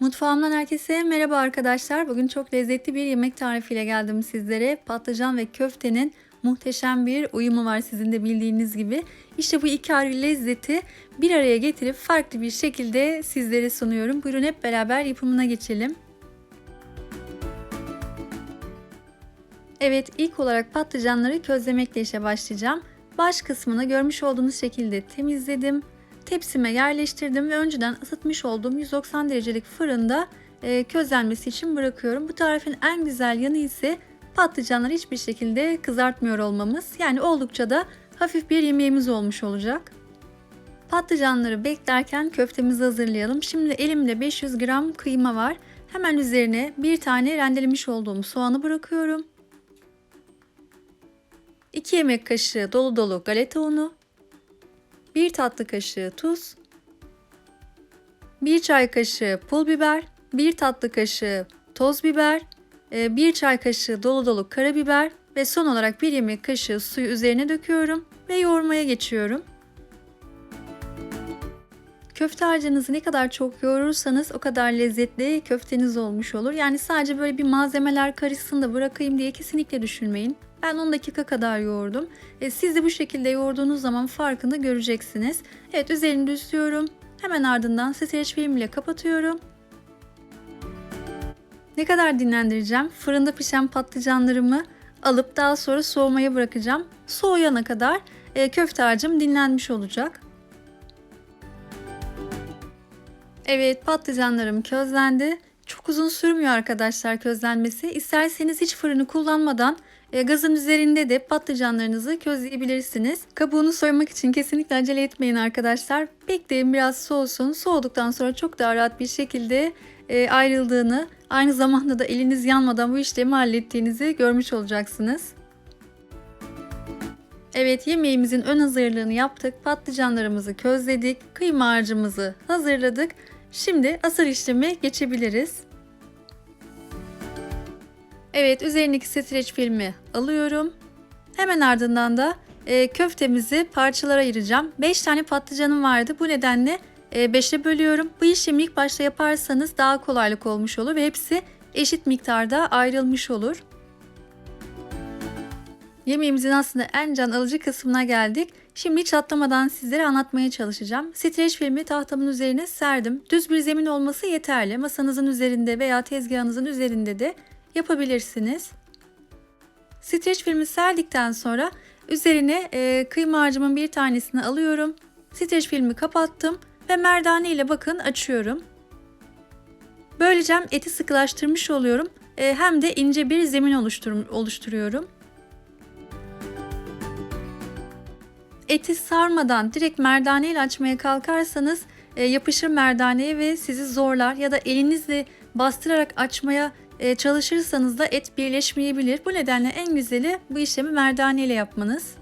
Mutfağımdan herkese merhaba arkadaşlar. Bugün çok lezzetli bir yemek tarifiyle geldim sizlere. Patlıcan ve köftenin muhteşem bir uyumu var sizin de bildiğiniz gibi. İşte bu iki ayrı lezzeti bir araya getirip farklı bir şekilde sizlere sunuyorum. Buyurun hep beraber yapımına geçelim. Evet ilk olarak patlıcanları közlemekle işe başlayacağım. Baş kısmını görmüş olduğunuz şekilde temizledim tepsime yerleştirdim ve önceden ısıtmış olduğum 190 derecelik fırında e, közlenmesi için bırakıyorum. Bu tarifin en güzel yanı ise patlıcanları hiçbir şekilde kızartmıyor olmamız. Yani oldukça da hafif bir yemeğimiz olmuş olacak. Patlıcanları beklerken köftemizi hazırlayalım. Şimdi elimde 500 gram kıyma var. Hemen üzerine bir tane rendelemiş olduğum soğanı bırakıyorum. 2 yemek kaşığı dolu dolu galeta unu, 1 tatlı kaşığı tuz, 1 çay kaşığı pul biber, 1 tatlı kaşığı toz biber, 1 e, çay kaşığı dolu dolu karabiber ve son olarak 1 yemek kaşığı suyu üzerine döküyorum ve yoğurmaya geçiyorum. Köfte harcınızı ne kadar çok yoğurursanız o kadar lezzetli köfteniz olmuş olur. Yani sadece böyle bir malzemeler karışsın da bırakayım diye kesinlikle düşünmeyin. Ben 10 dakika kadar yoğurdum. E, siz de bu şekilde yoğurduğunuz zaman farkını göreceksiniz. Evet üzerini düzlüyorum. Hemen ardından streç film ile kapatıyorum. Ne kadar dinlendireceğim? Fırında pişen patlıcanlarımı alıp daha sonra soğumaya bırakacağım. Soğuyana kadar e, köfte harcım dinlenmiş olacak. Evet patlıcanlarım közlendi. Çok uzun sürmüyor arkadaşlar közlenmesi. İsterseniz hiç fırını kullanmadan gazın üzerinde de patlıcanlarınızı közleyebilirsiniz. Kabuğunu soymak için kesinlikle acele etmeyin arkadaşlar. Bekleyin biraz soğusun. Soğuduktan sonra çok daha rahat bir şekilde e, ayrıldığını, aynı zamanda da eliniz yanmadan bu işlemi hallettiğinizi görmüş olacaksınız. Evet yemeğimizin ön hazırlığını yaptık. Patlıcanlarımızı közledik. Kıyma harcımızı hazırladık. Şimdi asır işlemi geçebiliriz. Evet üzerindeki streç filmi alıyorum. Hemen ardından da e, köftemizi parçalara ayıracağım. 5 tane patlıcanım vardı. Bu nedenle 5'e bölüyorum. Bu işlemi ilk başta yaparsanız daha kolaylık olmuş olur ve hepsi eşit miktarda ayrılmış olur. Yemeğimizin aslında en can alıcı kısmına geldik. Şimdi hiç atlamadan sizlere anlatmaya çalışacağım. Streç filmi tahtamın üzerine serdim. Düz bir zemin olması yeterli. Masanızın üzerinde veya tezgahınızın üzerinde de yapabilirsiniz. Streç filmi serdikten sonra üzerine e, kıyma harcımın bir tanesini alıyorum. Streç filmi kapattım ve merdane ile bakın açıyorum. Böylece eti sıkılaştırmış oluyorum e, hem de ince bir zemin oluştur oluşturuyorum. Eti sarmadan direkt merdane ile açmaya kalkarsanız e, yapışır merdaneye ve sizi zorlar ya da elinizle bastırarak açmaya e, çalışırsanız da et birleşmeyebilir. Bu nedenle en güzeli bu işlemi merdane ile yapmanız.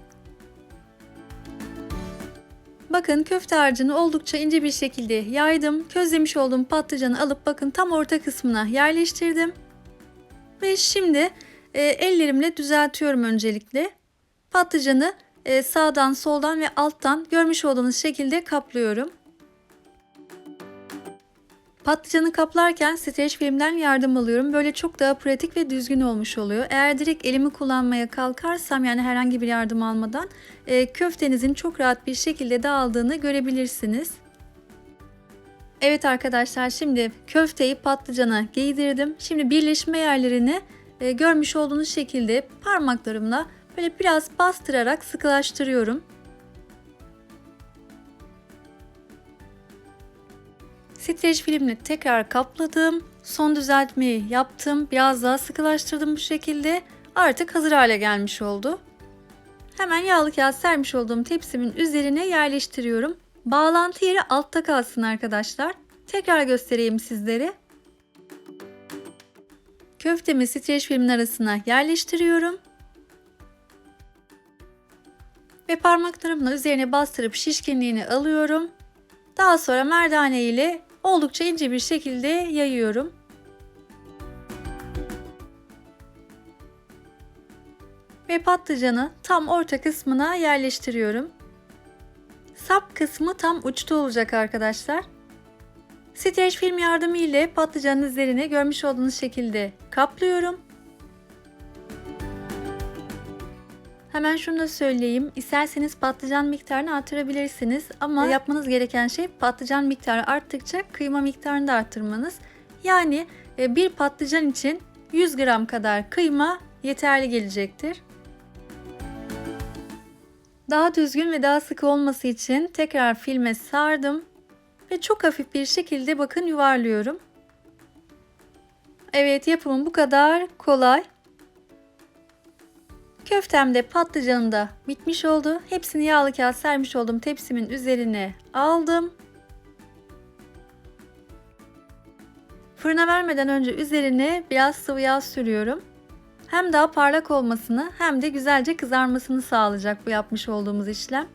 Bakın köfte harcını oldukça ince bir şekilde yaydım. Közlemiş olduğum patlıcanı alıp bakın tam orta kısmına yerleştirdim. Ve şimdi e, ellerimle düzeltiyorum öncelikle. Patlıcanı e, sağdan, soldan ve alttan görmüş olduğunuz şekilde kaplıyorum. Patlıcanı kaplarken streç filmden yardım alıyorum. Böyle çok daha pratik ve düzgün olmuş oluyor. Eğer direkt elimi kullanmaya kalkarsam yani herhangi bir yardım almadan e, köftenizin çok rahat bir şekilde dağıldığını görebilirsiniz. Evet arkadaşlar şimdi köfteyi patlıcana giydirdim. Şimdi birleşme yerlerini e, görmüş olduğunuz şekilde parmaklarımla böyle biraz bastırarak sıkılaştırıyorum. Streç filmle tekrar kapladım. Son düzeltmeyi yaptım. Biraz daha sıkılaştırdım bu şekilde. Artık hazır hale gelmiş oldu. Hemen yağlı kağıt sermiş olduğum tepsimin üzerine yerleştiriyorum. Bağlantı yeri altta kalsın arkadaşlar. Tekrar göstereyim sizlere. Köftemi streç filmin arasına yerleştiriyorum. Ve parmaklarımla üzerine bastırıp şişkinliğini alıyorum. Daha sonra merdane ile oldukça ince bir şekilde yayıyorum. Ve patlıcanı tam orta kısmına yerleştiriyorum. Sap kısmı tam uçta olacak arkadaşlar. Streç film yardımı ile patlıcanın üzerine görmüş olduğunuz şekilde kaplıyorum. Hemen şunu da söyleyeyim. İsterseniz patlıcan miktarını artırabilirsiniz. Ama yapmanız gereken şey patlıcan miktarı arttıkça kıyma miktarını da arttırmanız. Yani e, bir patlıcan için 100 gram kadar kıyma yeterli gelecektir. Daha düzgün ve daha sıkı olması için tekrar filme sardım ve çok hafif bir şekilde bakın yuvarlıyorum. Evet yapımım bu kadar kolay. Köftem de patlıcanım da bitmiş oldu. Hepsini yağlı kağıt sermiş olduğum tepsimin üzerine aldım. Fırına vermeden önce üzerine biraz sıvı yağ sürüyorum. Hem daha parlak olmasını hem de güzelce kızarmasını sağlayacak bu yapmış olduğumuz işlem.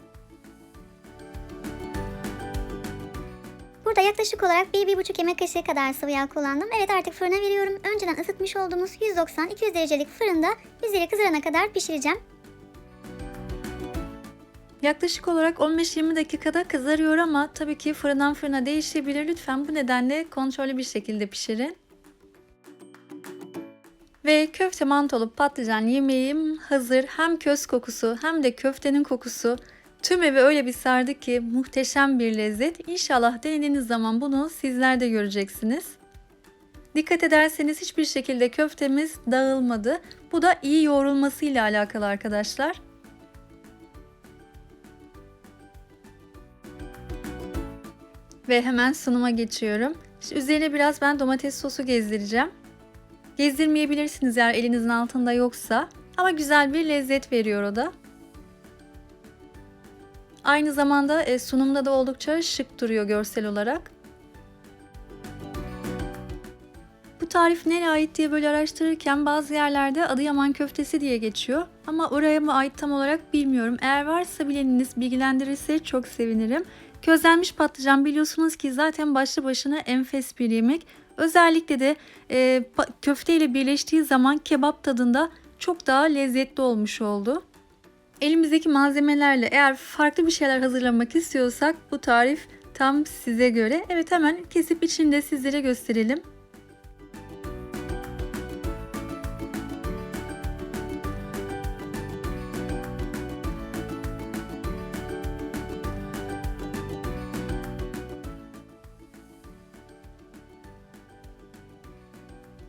Burada yaklaşık olarak 1-1,5 yemek kaşığı kadar sıvı yağ kullandım. Evet artık fırına veriyorum. Önceden ısıtmış olduğumuz 190-200 derecelik fırında üzeri kızarana kadar pişireceğim. Yaklaşık olarak 15-20 dakikada kızarıyor ama tabii ki fırından fırına değişebilir. Lütfen bu nedenle kontrollü bir şekilde pişirin. Ve köfte mantolu patlıcan yemeğim hazır. Hem köz kokusu hem de köftenin kokusu tüm evi öyle bir sardı ki muhteşem bir lezzet. İnşallah denediğiniz zaman bunu sizler de göreceksiniz. Dikkat ederseniz hiçbir şekilde köftemiz dağılmadı. Bu da iyi yoğrulması ile alakalı arkadaşlar. Ve hemen sunuma geçiyorum. İşte üzerine biraz ben domates sosu gezdireceğim. Gezdirmeyebilirsiniz eğer elinizin altında yoksa. Ama güzel bir lezzet veriyor o da. Aynı zamanda e, sunumda da oldukça şık duruyor görsel olarak. Bu tarif nereye ait diye böyle araştırırken bazı yerlerde Adıyaman köftesi diye geçiyor. Ama oraya mı ait tam olarak bilmiyorum. Eğer varsa bileniniz bilgilendirirse çok sevinirim. Közlenmiş patlıcan biliyorsunuz ki zaten başlı başına enfes bir yemek. Özellikle de e, köfte ile birleştiği zaman kebap tadında çok daha lezzetli olmuş oldu. Elimizdeki malzemelerle eğer farklı bir şeyler hazırlamak istiyorsak bu tarif tam size göre. Evet hemen kesip içinde sizlere gösterelim.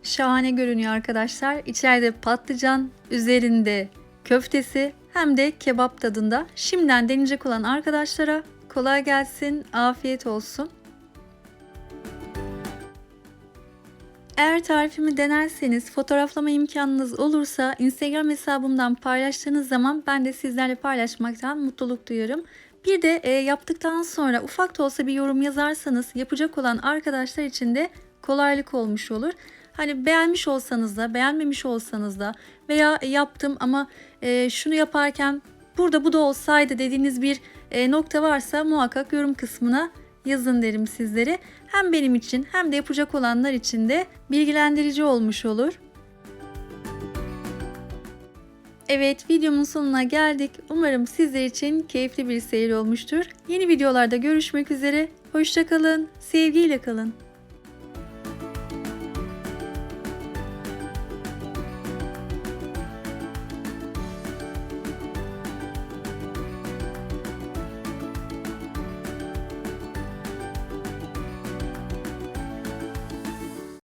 Şahane görünüyor arkadaşlar. İçeride patlıcan, üzerinde köftesi hem de kebap tadında. Şimdiden deneyecek olan arkadaşlara kolay gelsin, afiyet olsun. Eğer tarifimi denerseniz, fotoğraflama imkanınız olursa Instagram hesabımdan paylaştığınız zaman ben de sizlerle paylaşmaktan mutluluk duyarım. Bir de e, yaptıktan sonra ufak da olsa bir yorum yazarsanız yapacak olan arkadaşlar için de kolaylık olmuş olur. Hani beğenmiş olsanız da, beğenmemiş olsanız da veya yaptım ama e, şunu yaparken burada bu da olsaydı dediğiniz bir e, nokta varsa muhakkak yorum kısmına yazın derim sizlere. Hem benim için hem de yapacak olanlar için de bilgilendirici olmuş olur. Evet videomun sonuna geldik. Umarım sizler için keyifli bir seyir olmuştur. Yeni videolarda görüşmek üzere. Hoşçakalın, sevgiyle kalın.